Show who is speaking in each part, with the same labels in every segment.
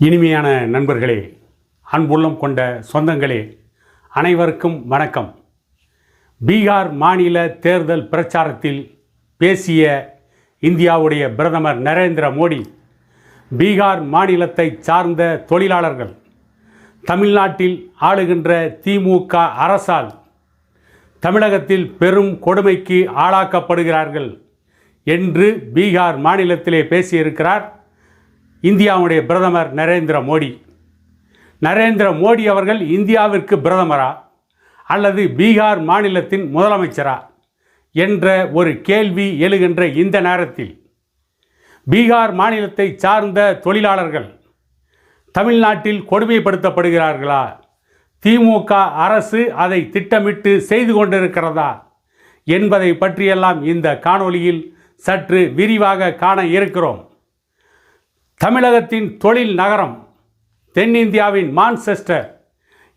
Speaker 1: இனிமையான நண்பர்களே அன்புள்ளம் கொண்ட சொந்தங்களே அனைவருக்கும் வணக்கம். பீகார் மாநில தேர்தல் பிரச்சாரத்தில் பேசிய இந்தியாவுடைய பிரதமர் நரேந்திர மோடி பீகார் மாநிலத்தை சார்ந்த தொழிலாளர்கள் தமிழ்நாட்டில் ஆளுகின்ற திமுக அரசால் தமிழகத்தில் பெரும் கொடுமைக்கு ஆளாக்கப்படுகிறார்கள் என்று பீகார் மாநிலத்திலே பேசியிருக்கிறார் இந்தியாவுடைய பிரதமர் நரேந்திர மோடி. நரேந்திர மோடி அவர்கள் இந்தியாவிற்கு பிரதமரா? அல்லது பீகார் மாநிலத்தின் முதலமைச்சரா? என்ற ஒரு கேள்வி எழுகின்ற இந்த நேரத்தில் பீகார் மாநிலத்தை சார்ந்த தொழிலாளர்கள் தமிழ்நாட்டில் கொடுமைப்படுத்தப்படுகிறார்களா? திமுக அரசு அதை திட்டமிட்டு செய்து கொண்டிருக்கிறதா? என்பதை பற்றியெல்லாம் இந்த காணொளியில் சற்று விரிவாக காண இருக்கிறோம். தமிழகத்தின் தொழில் நகரம் தென்னிந்தியாவின் மான்செஸ்டர்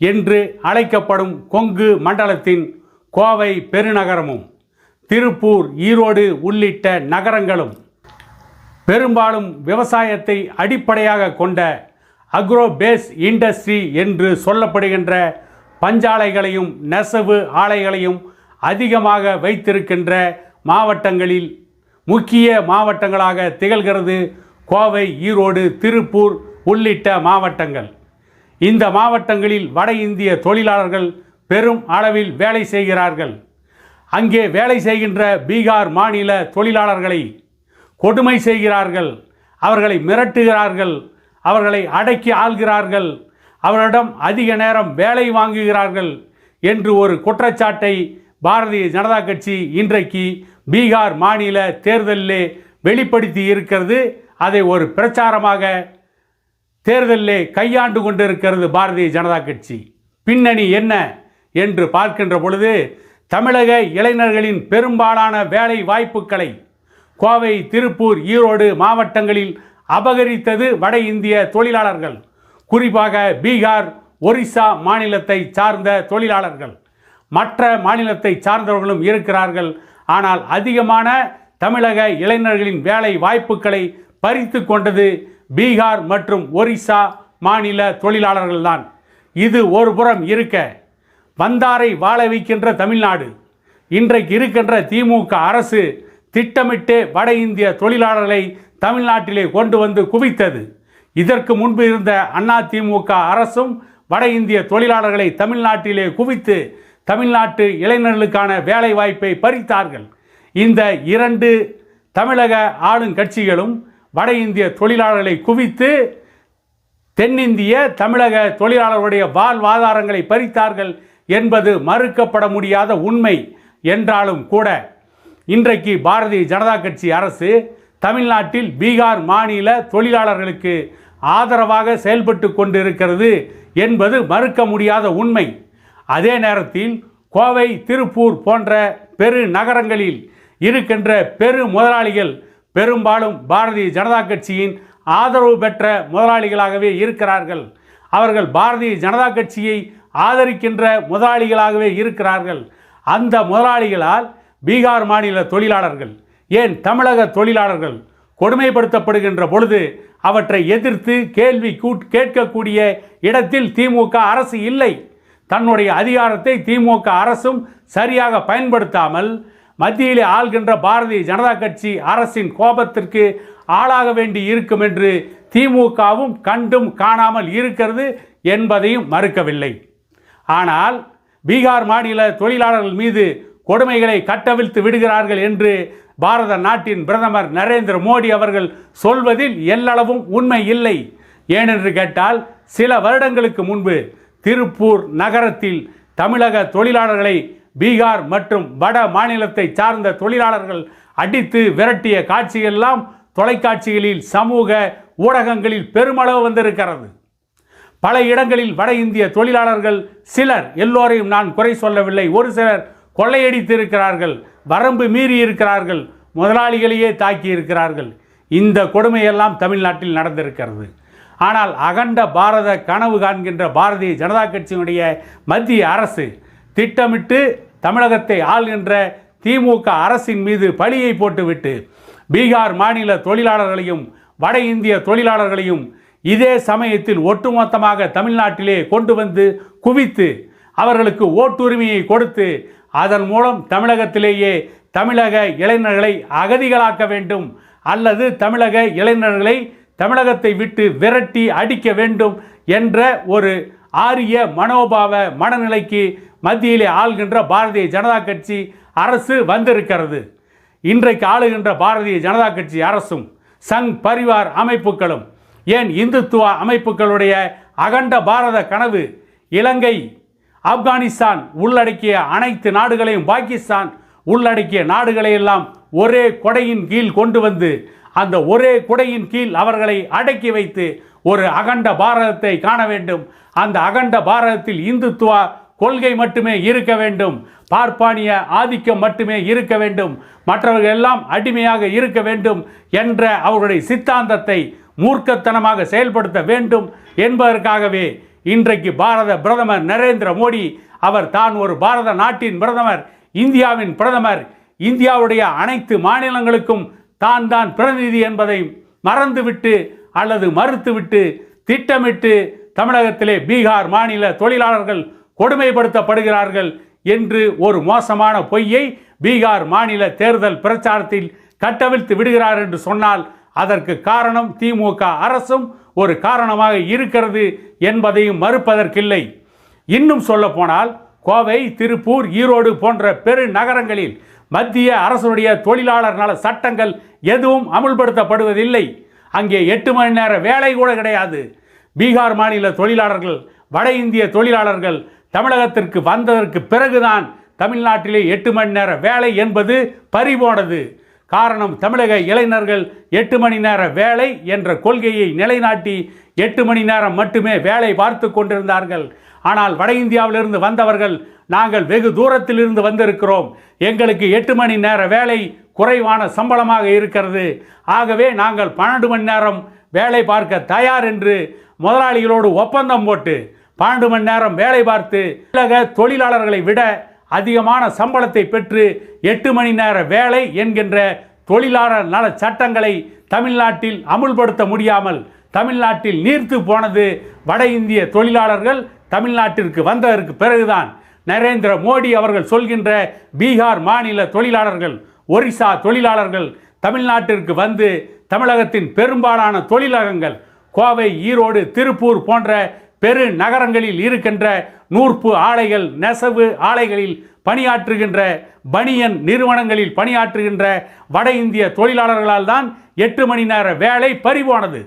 Speaker 1: என்று அழைக்கப்படும் கொங்கு மண்டலத்தின் கோவை பெருநகரமும் திருப்பூர் ஈரோடு உள்ளிட்ட நகரங்களும் பெரும்பாலும் விவசாயத்தை அடிப்படையாக கொண்ட அக்ரோ பேஸ் இண்டஸ்ட்ரி என்று சொல்லப்படுகின்ற பஞ்சாலைகளையும் நெசவு ஆலைகளையும் அதிகமாக வைத்திருக்கின்ற மாவட்டங்களில் முக்கிய மாவட்டங்களாக திகழ்கிறது கோவை ஈரோடு திருப்பூர் உள்ளிட்ட மாவட்டங்கள். இந்த மாவட்டங்களில் வட இந்திய தொழிலாளர்கள் பெரும் அளவில் வேலை செய்கிறார்கள். அங்கே வேலை செய்கின்ற பீகார் மாநில தொழிலாளர்களை கொடுமை செய்கிறார்கள். அவர்களை மிரட்டுகிறார்கள். அவர்களை அடக்கி ஆள்கிறார்கள். அவரிடம் அதிக நேரம் வேலை வாங்குகிறார்கள் என்று ஒரு குற்றச்சாட்டை பாரதிய ஜனதா கட்சி இன்றைக்கு பீகார் மாநில தேர்தலிலே வெளிப்படுத்தி இருக்கிறது. அதை ஒரு பிரச்சாரமாக தேர்தலிலே கையாண்டு கொண்டிருக்கிறது பாரதிய ஜனதா கட்சி. பின்னணி என்ன என்று பார்க்கின்ற பொழுது தமிழக இளைஞர்களின் பெரும்பாலான வேலை வாய்ப்புகளை கோவை திருப்பூர் ஈரோடு மாவட்டங்களில் அபகரித்தது வட இந்திய தொழிலாளர்கள். குறிப்பாக பீகார் ஒரிசா மாநிலத்தை சார்ந்த தொழிலாளர்கள். மற்ற மாநிலத்தை சார்ந்தவர்களும் இருக்கிறார்கள். ஆனால் அதிகமான தமிழக இளைஞர்களின் வேலை வாய்ப்புகளை பறித்து கொண்டது பீகார் மற்றும் ஒரிசா மாநில தொழிலாளர்கள்தான் இது ஒரு புறம் இருக்க வந்தாரை வாழ வைக்கின்ற தமிழ்நாடு இன்றைக்கு இருக்கின்ற திமுக அரசு திட்டமிட்டு வட இந்திய தொழிலாளர்களை தமிழ்நாட்டிலே கொண்டு வந்து குவித்தது. இதற்கு முன்பு இருந்த அண்ணா திமுக அரசும் வட இந்திய தொழிலாளர்களை தமிழ்நாட்டிலே குவித்து தமிழ்நாட்டு இளைஞர்களுக்கான வேலை வாய்ப்பை பறித்தார்கள். இந்த இரண்டு தமிழக ஆளுங்கட்சிகளும் வட இந்திய தொழிலாளர்களை குவித்து தென்னிந்திய தமிழக தொழிலாளர்களுடைய வாழ்வாதாரங்களை பறித்தார்கள் என்பது மறுக்கப்பட முடியாத உண்மை என்றாலும் கூட இன்றைக்கு பாரதிய ஜனதா கட்சி அரசு தமிழ்நாட்டில் பீகார் மாநில தொழிலாளர்களுக்கு ஆதரவாக செயல்பட்டு கொண்டிருக்கிறது என்பது மறுக்க முடியாத உண்மை. அதே நேரத்தில் கோவை திருப்பூர் போன்ற பெரு நகரங்களில் இருக்கின்ற பெரு முதலாளிகள் பெரும்பாலும் பாரதிய ஜனதா கட்சியின் ஆதரவு பெற்ற முதலாளிகளாகவே இருக்கிறார்கள். அவர்கள் பாரதிய ஜனதா கட்சியை ஆதரிக்கின்ற முதலாளிகளாகவே இருக்கிறார்கள். அந்த முதலாளிகளால் பீகார் மாநில தொழிலாளர்கள் ஏன் தமிழக தொழிலாளர்கள் கொடுமைப்படுத்தப்படுகின்ற பொழுது அவற்றை எதிர்த்து கேள்வி கூட் கேட்கக்கூடிய இடத்தில் திமுக அரசு இல்லை. தன்னுடைய அதிகாரத்தை திமுக அரசும் சரியாக பயன்படுத்தாமல் மத்தியிலே ஆள்கின்ற பாரதிய ஜனதா கட்சி அரசின் கோபத்திற்கு ஆளாக வேண்டி இருக்கும் என்று திமுகவும் கண்டும் காணாமல் இருக்கிறது என்பதையும் மறுக்கவில்லை. ஆனால் பீகார் மாநில தொழிலாளர்கள் மீது கொடுமைகளை கட்டவிழ்த்து விடுகிறார்கள் என்று பாரத நாட்டின் பிரதமர் நரேந்திர மோடி அவர்கள் சொல்வதில் எல்லளவும் உண்மை இல்லை. ஏனென்று கேட்டால் சில வருடங்களுக்கு முன்பு திருப்பூர் நகரத்தில் தமிழக தொழிலாளர்களை பீகார் மற்றும் வட மாநிலத்தை சார்ந்த தொழிலாளர்கள் அடித்து விரட்டிய காட்சியெல்லாம் தொலைக்காட்சிகளில் சமூக ஊடகங்களில் பெருமளவு வந்திருக்கிறது. பல இடங்களில் வட இந்திய தொழிலாளர்கள் சிலர் எல்லோரையும் நான் குறை சொல்லவில்லை. ஒரு சிலர் கொள்ளையடித்து இருக்கிறார்கள் வரம்பு மீறி இருக்கிறார்கள் முதலாளிகளையே தாக்கி இருக்கிறார்கள். இந்த கொடுமையெல்லாம் தமிழ்நாட்டில் நடந்திருக்கிறது. ஆனால் அகண்ட பாரத கனவு காண்கின்ற பாரதிய ஜனதா கட்சியினுடைய மத்திய அரசு திட்டமிட்டு தமிழகத்தை ஆள்கின்ற திமுக அரசின் மீது பழியை போட்டுவிட்டு பீகார் மாநில தொழிலாளர்களையும் வட இந்திய தொழிலாளர்களையும் இதே சமயத்தில் ஒட்டுமொத்தமாக தமிழ்நாட்டிலே கொண்டு வந்து குவித்து அவர்களுக்கு ஓட்டுரிமையை கொடுத்து அதன் மூலம் தமிழகத்திலேயே தமிழக இளைஞர்களை அகதிகளாக்க வேண்டும் அல்லது தமிழக இளைஞர்களை தமிழகத்தை விட்டு விரட்டி அடிக்க வேண்டும் என்ற ஒரு ஆரிய மனோபாவ மனநிலைக்கு மத்தியிலே ஆள்கின்ற பாரதிய ஜனதா கட்சி அரசு வந்திருக்கிறது. இன்றைக்கு ஆளுகின்ற பாரதிய ஜனதா கட்சி அரசும் சங் பரிவார் அமைப்புகளும் ஏன் இந்துத்துவ அமைப்புகளுடைய அகண்ட பாரத கனவு இலங்கை ஆப்கானிஸ்தான் உள்ளடக்கிய அனைத்து நாடுகளையும் பாகிஸ்தான் உள்ளடக்கிய நாடுகளையெல்லாம் ஒரே கொடையின் கீழ் கொண்டு வந்து அந்த ஒரே குடையின் கீழ் அவர்களை அடக்கி வைத்து ஒரு அகண்ட பாரதத்தை காண வேண்டும். அந்த அகண்ட பாரதத்தில் இந்துத்துவா கொள்கை மட்டுமே இருக்க வேண்டும். பார்ப்பானிய ஆதிக்கம் மட்டுமே இருக்க வேண்டும். மற்றவர்கள் எல்லாம் அடிமையாக இருக்க வேண்டும் என்ற அவருடைய சித்தாந்தத்தை மூர்க்கத்தனமாக செயல்படுத்த வேண்டும் என்பதற்காகவே இன்றைக்கு பாரத பிரதமர் நரேந்திர மோடி அவர் தான் ஒரு பாரத நாட்டின் பிரதமர் இந்தியாவின் பிரதமர் இந்தியாவுடைய அனைத்து மாநிலங்களுக்கும் தான் தான் பிரதிநிதி என்பதை மறந்துவிட்டு அல்லது மறுத்துவிட்டு திட்டமிட்டு தமிழகத்திலே பீகார் மாநில தொழிலாளர்கள் கொடுமைப்படுத்தப்படுகிறார்கள் என்று ஒரு மோசமான பொய்யை பீகார் மாநில தேர்தல் பிரச்சாரத்தில் கட்டவிழ்த்து விடுகிறார் என்று சொன்னால் அதற்கு காரணம் திமுக அரசும் ஒரு காரணமாக இருக்கிறது என்பதையும் மறுப்பதற்கில்லை. இன்னும் சொல்லப்போனால் கோவை திருப்பூர் ஈரோடு போன்ற பெரு நகரங்களில் மத்திய அரசுடைய தொழிலாளர் நல சட்டங்கள் எதுவும் அமுல்படுத்தப்படுவதில்லை. அங்கே எட்டு மணி நேர வேலை கூட கிடையாது. பீகார் மாநில தொழிலாளர்கள் வட இந்திய தொழிலாளர்கள் தமிழகத்திற்கு வந்ததற்கு பிறகுதான் தமிழ்நாட்டிலே எட்டு மணி நேர வேலை என்பது பறிபோனது. காரணம் தமிழக இளைஞர்கள் எட்டு மணி நேர வேலை என்ற கொள்கையை நிலைநாட்டி எட்டு மணி நேரம் மட்டுமே வேலை பார்த்து கொண்டிருந்தார்கள். ஆனால் வட இந்தியாவிலிருந்து வந்தவர்கள் நாங்கள் வெகு தூரத்திலிருந்து வந்திருக்கிறோம். எங்களுக்கு எட்டு மணி நேர வேலை குறைவான சம்பளமாக இருக்கிறது. ஆகவே நாங்கள் பன்னெண்டு மணி நேரம் வேலை பார்க்க தயார் என்று முதலாளிகளோடு ஒப்பந்தம் போட்டு பன்னெண்டு மணி நேரம் வேலை பார்த்து உலக தொழிலாளர்களை விட அதிகமான சம்பளத்தை பெற்று எட்டு மணி நேர வேலை என்கின்ற தொழிலாளர் நல சட்டங்களை தமிழ்நாட்டில் அமுல்படுத்த முடியாமல் தமிழ்நாட்டில் நீர்த்து போனது வட இந்திய தொழிலாளர்கள் தமிழ்நாட்டிற்கு வந்ததற்கு பிறகுதான் நரேந்திர மோடி அவர்கள் சொல்கின்ற பீகார் மாநில தொழிலாளர்கள் ஒரிசா தொழிலாளர்கள் தமிழ்நாட்டிற்கு வந்து தமிழகத்தின் பெரும்பாலான தொழிலகங்கள் கோவை ஈரோடு திருப்பூர் போன்ற பெரு நகரங்களில் இருக்கின்ற நூற்பு ஆலைகள் நெசவு ஆலைகளில் பணியாற்றுகின்ற பனியன் நிறுவனங்களில் பணியாற்றுகின்ற வட இந்திய தொழிலாளர்களால் தான் எட்டு மணி நேர வேலை பறிபோனது.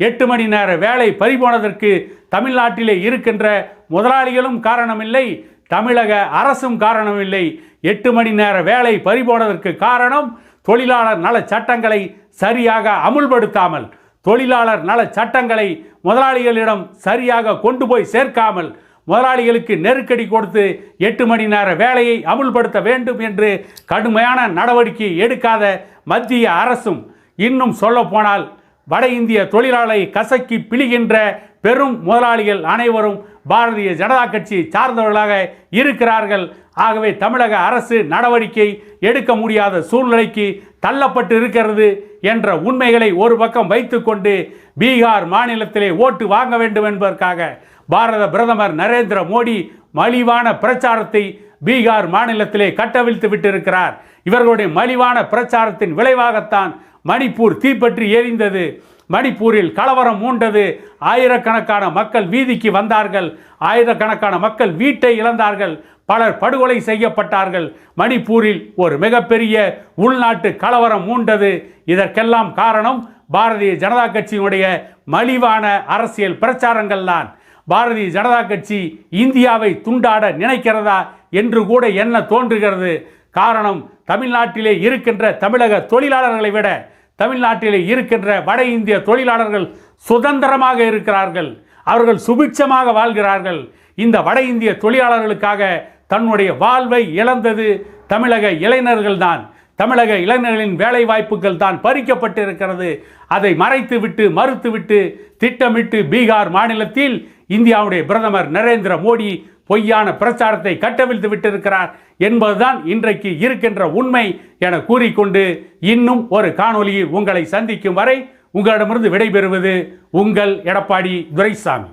Speaker 1: எட்டு மணி நேர வேலை பறிபோனதற்கு தமிழ்நாட்டிலே இருக்கின்ற முதலாளிகளும் காரணமில்லை தமிழக அரசும் காரணமில்லை. எட்டு மணி நேர வேலை பறிபோனதற்கு காரணம் தொழிலாளர் நல சட்டங்களை சரியாக அமுல்படுத்தாமல் தொழிலாளர் நல சட்டங்களை முதலாளிகளிடம் சரியாக கொண்டு போய் சேர்க்காமல் முதலாளிகளுக்கு நெருக்கடி கொடுத்து எட்டு மணி நேர வேலையை அமுல்படுத்த வேண்டும் என்று கடுமையான நடவடிக்கை எடுக்காத மத்திய அரசும் இன்னும் சொல்லப்போனால் வட இந்திய தொழிலாளை கசக்கி பிழிகின்ற பெரும் முதலாளிகள் அனைவரும் பாரதிய ஜனதா கட்சி சார்ந்தவர்களாக இருக்கிறார்கள். ஆகவே தமிழக அரசு நடவடிக்கை எடுக்க முடியாத சூழ்நிலைக்கு தள்ளப்பட்டு இருக்கிறது என்ற உண்மைகளை ஒரு பக்கம் வைத்துக்கொண்டு பீகார் மாநிலத்திலே ஓட்டு வாங்க வேண்டும் என்பதற்காக பாரத பிரதமர் நரேந்திர மோடி மலிவான பிரச்சாரத்தை பீகார் மாநிலத்திலே கட்டவிழ்த்து விட்டிருக்கிறார். இவர்களுடைய மலிவான பிரச்சாரத்தின் விளைவாகத்தான் மணிப்பூர் தீப்பற்றி எரிந்தது. மணிப்பூரில் கலவரம் மூண்டது ஆயிரக்கணக்கான மக்கள் வீதிக்கு வந்தார்கள். ஆயிரக்கணக்கான மக்கள் வீட்டை இழந்தார்கள். பலர் படுகொலை செய்யப்பட்டார்கள். மணிப்பூரில் ஒரு மிகப்பெரிய உள்நாட்டு கலவரம் மூண்டது இதற்கெல்லாம் காரணம் பாரதிய ஜனதா கட்சியினுடைய மலிவான அரசியல் பிரச்சாரங்கள் தான். பாரதிய ஜனதா கட்சி இந்தியாவை துண்டாட நினைக்கிறதா என்று கூட என்ன தோன்றுகிறது. காரணம் தமிழ்நாட்டிலே இருக்கின்ற தமிழக தொழிலாளர்களை விட தமிழ்நாட்டிலே இருக்கின்ற வட இந்திய தொழிலாளர்கள் சுதந்திரமாக இருக்கிறார்கள். அவர்கள் சுபிட்சமாக வாழ்கிறார்கள். இந்த வட இந்திய தொழிலாளர்களுக்காக தன்னுடைய வாழ்வை இழந்தது தமிழக இளைஞர்கள்தான் தமிழக இளைஞர்களின் வேலை வாய்ப்புகள் தான் பறிக்கப்பட்டு இருக்கிறது அதை மறைத்துவிட்டு மறுத்துவிட்டு திட்டமிட்டு பீகார் மாநிலத்தில் இந்தியாவுடைய பிரதமர் நரேந்திர மோடி பொய்யான பிரச்சாரத்தை கட்டவிழ்த்து விட்டிருக்கிறார் என்பதுதான் இன்றைக்கு இருக்கின்ற உண்மை என கூறிக்கொண்டு இன்னும் ஒரு காணொலியில் உங்களை சந்திக்கும் வரை உங்களிடமிருந்து விடைபெறுவது உங்கள் எடப்பாடி துரைசாமி.